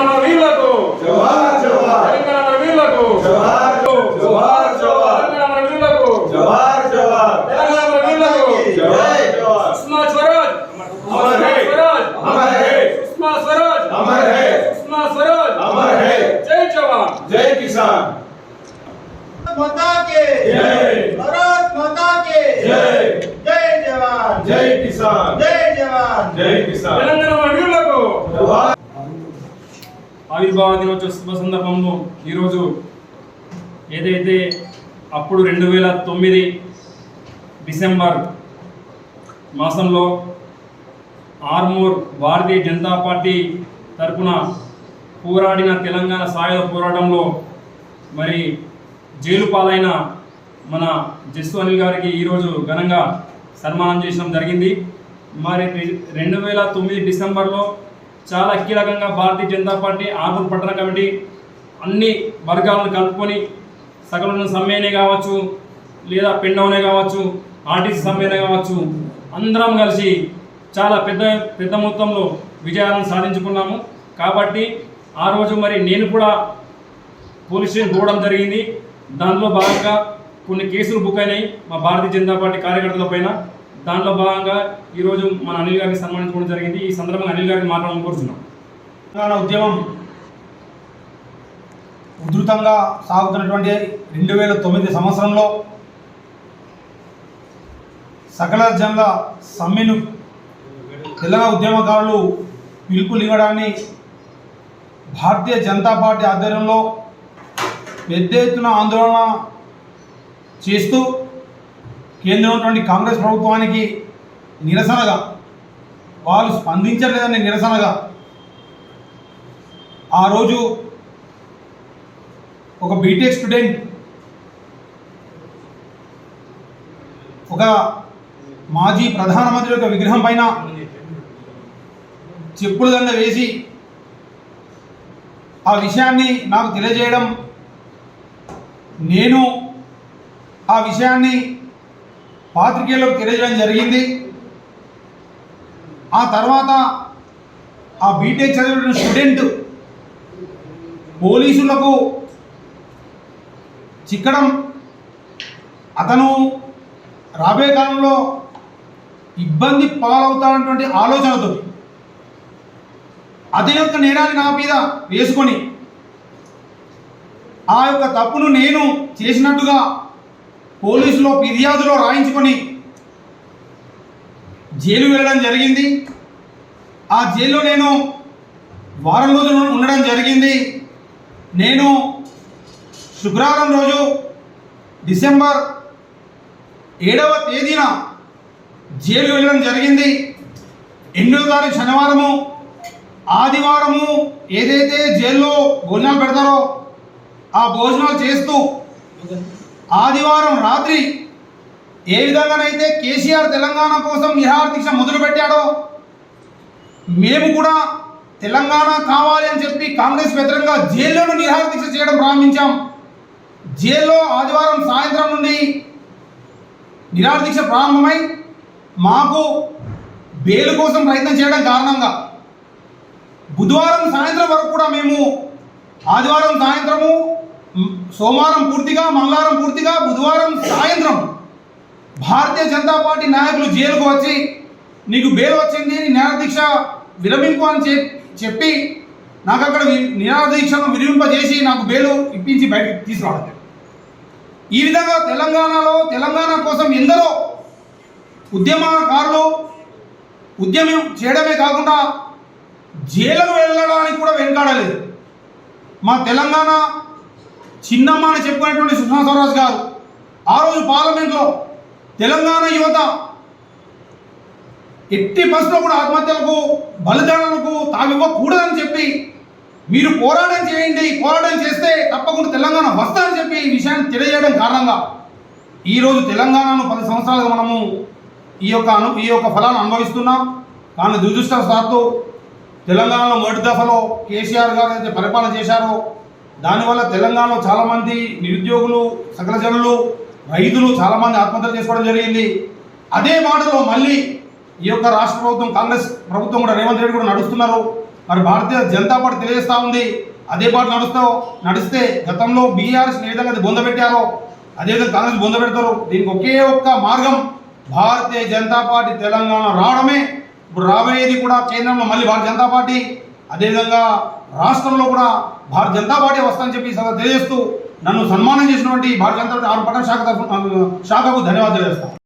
మన వీరులకు జవహర్ జవహర్ తెలంగాణ మన వీరులకు జవహర్ జవహర్ జవహర్ తెలంగాణ మన వీరులకు జవహర్ జవహర్ తెలంగాణ మన వీరులకు జవహర్ జవహర్ సుష్మా స్వరాజ్ అమర్ హై స్వరాజ్ అమర్ హై సుష్మా స్వరాజ్ అమర్ హై సుష్మా స్వరాజ్ అమర్ హై జై జవాన్ జై కిసాన్ माता के जय भारत माता के जय जय जवान జై కిసాన్ जय जवान జై కిసాన్ తెలంగాణ మన వీరులకు జవహర్ ఆవిర్భావ దినోత్సవ శుభ సందర్భంలో ఈరోజు ఏదైతే అప్పుడు రెండు వేల తొమ్మిది డిసెంబర్ మాసంలో ఆర్మూర్ భారతీయ జనతా పార్టీ తరపున పోరాడిన తెలంగాణ సాయుధ పోరాటంలో మరి జైలు పాలైన మన జస్సు అనిల్ గారికి ఈరోజు ఘనంగా సన్మానం చేయడం జరిగింది. మరి రెండు వేల తొమ్మిది డిసెంబర్లో చాలా కీలకంగా భారతీయ జనతా పార్టీ ఆర్మూర్ పట్టణ కమిటీ అన్ని వర్గాలను కలుపుకొని సకల సమ్మెనే కావచ్చు లేదా పెండవనే కావచ్చు ఆర్టీసీ సమ్మెనే కావచ్చు అందరం కలిసి చాలా పెద్ద పెద్ద మొత్తంలో విజయాలను సాధించుకున్నాము. కాబట్టి ఆ రోజు మరి నేను కూడా పోలీస్ స్టేషన్ పోవడం జరిగింది. దానిలో భాగంగా కొన్ని కేసులు బుక్ అయినాయి మా భారతీయ జనతా పార్టీ కార్యకర్తల పైన. దాంట్లో భాగంగా ఈరోజు మన అనిల్ గారిని సన్మానించుకోవడం జరిగింది. ఈ సందర్భంగా అనిల్ గారిని మాట్లాడాలని కోరుతున్నాం తెలంగాణ ఉద్యమం ఉధృతంగా సాగుతున్నటువంటి రెండు వేల తొమ్మిది సంవత్సరంలో సకల జనుల సమ్మెను తెలంగాణ ఉద్యమకారులు పిలుపులు ఇవ్వడాన్ని భారతీయ జనతా పార్టీ ఆధ్వర్యంలో పెద్ద ఎత్తున ఆందోళన చేస్తూ కేంద్రంలో ఉన్నటువంటి కాంగ్రెస్ ప్రభుత్వానికి నిరసనగా వాళ్ళు స్పందించలేదని నిరసనగా ఆ రోజు ఒక బీటెక్ స్టూడెంట్ ఒక మాజీ ప్రధానమంత్రి యొక్క విగ్రహం పైన చెప్పుల దండ వేసి ఆ విషయాన్ని నాకు తెలియజేయడం నేను ఆ విషయాన్ని పాత్రికేయులకు తెలియజేయడం జరిగింది. ఆ తర్వాత ఆ బీటెక్ చదివిన స్టూడెంట్ పోలీసులకు చిక్కడం అతను రాబోయే కాలంలో ఇబ్బంది పాలవుతానటువంటి ఆలోచనతో అతని యొక్క నేరాన్ని నా మీద వేసుకొని ఆ యొక్క తప్పును నేను చేసినట్టుగా పోలీసులో ఫిర్యాదులో రాయించుకొని జైలు వెళ్ళడం జరిగింది. ఆ జైల్లో నేను వారం రోజులు ఉండడం జరిగింది. నేను శుక్రవారం రోజు డిసెంబర్ ఏడవ తేదీన జైలు వెళ్ళడం జరిగింది. ఎనిమిదో తారీఖు శనివారము ఆదివారము ఏదైతే జైల్లో భోజనాలు పెడతారో ఆ భోజనాలు చేస్తూ ఆదివారం రాత్రి ఏ విధంగానైతే కేసీఆర్ తెలంగాణ కోసం నిరాహార దీక్ష మొదలుపెట్టాడో మేము కూడా తెలంగాణ కావాలి అని చెప్పి కాంగ్రెస్ వ్యతిరేకంగా జైల్లోనూ నిరాహార దీక్ష చేయడం ప్రారంభించాం. జైల్లో ఆదివారం సాయంత్రం నుండి నిరాహార దీక్ష ప్రారంభమై మాకు బెయిల్ కోసం ప్రయత్నం చేయడం కారణంగా బుధవారం సాయంత్రం వరకు కూడా మేము ఆదివారం సాయంత్రము సోమవారం పూర్తిగా మంగళవారం పూర్తిగా బుధవారం సాయంత్రం భారతీయ జనతా పార్టీ నాయకులు జైలుకు వచ్చి నీకు బెయిల్ వచ్చింది నీ న్యాయ దీక్ష విరమింపు అని చెప్- చెప్పి నాకు అక్కడ వి- దీక్షను విరమింపజేసి నాకు బెయిల్ ఇప్పించి బయటకు తీసుకురావడం. ఈ విధంగా తెలంగాణలో తెలంగాణ కోసం ఎందరో ఉద్యమకారులు ఉద్యమం చేయడమే కాకుండా జైలుకు వెళ్ళడానికి కూడా వెనకాడలేదు. మా తెలంగాణ చిన్నమ్మ అని చెప్పుకునేటువంటి సుష్మా స్వరాజ్ గారు. ఆ రోజు పార్లమెంట్లో తెలంగాణ యువత ఎట్టి బస్సులో కూడా ఆత్మహత్యలకు బలిదానాలకు తావివ్వకూడదని చెప్పి మీరు పోరాటం చేయండి పోరాటం చేస్తే తప్పకుండా తెలంగాణ వస్తుందని చెప్పి ఈ విషయాన్ని తెలియజేయడం కారణంగా ఈరోజు తెలంగాణను పది సంవత్సరాలుగా మనము ఈ యొక్క అను ఈ యొక్క ఫలాన్ని అనుభవిస్తున్నాం. కానీ దురదృష్టవశాత్తు తెలంగాణలో మొదటి దఫలో కేసీఆర్ గారు అయితే పరిపాలన చేశారో దానివల్ల తెలంగాణలో చాలామంది నిరుద్యోగులు సకల జనులు రైతులు చాలామంది ఆత్మహత్యలు చేసుకోవడం జరిగింది. అదే మాటలో మళ్ళీ ఈ యొక్క రాష్ట్ర ప్రభుత్వం కాంగ్రెస్ ప్రభుత్వం కూడా రేవంత్ రెడ్డి కూడా నడుస్తున్నారు. మరి భారతీయ జనతా పార్టీ తెలియజేస్తూ ఉంది. అదే పాటు నడుస్తూ నడిస్తే గతంలో బీఆర్ఎస్ ఏ విధంగా అది బొందబెట్టారో అదేవిధంగా కాంగ్రెస్ బొందపెడతారు దీనికి ఒకే ఒక్క మార్గం భారతీయ జనతా పార్టీ తెలంగాణ రావడమే. ఇప్పుడు రాబోయేది కూడా కేంద్రంలో మళ్ళీ భారతీయ జనతా పార్టీ. అదేవిధంగా రాష్ట్రంలో కూడా భారత జనతా పార్టీ వస్తుందని చెప్పి ఈ తెలియజేస్తూ నన్ను సన్మానం చేసినటువంటి భారత జనతా పార్టీ ఆరు పట్టణ శాఖ తరఫున శాఖకు ధన్యవాదాలు చేస్తాను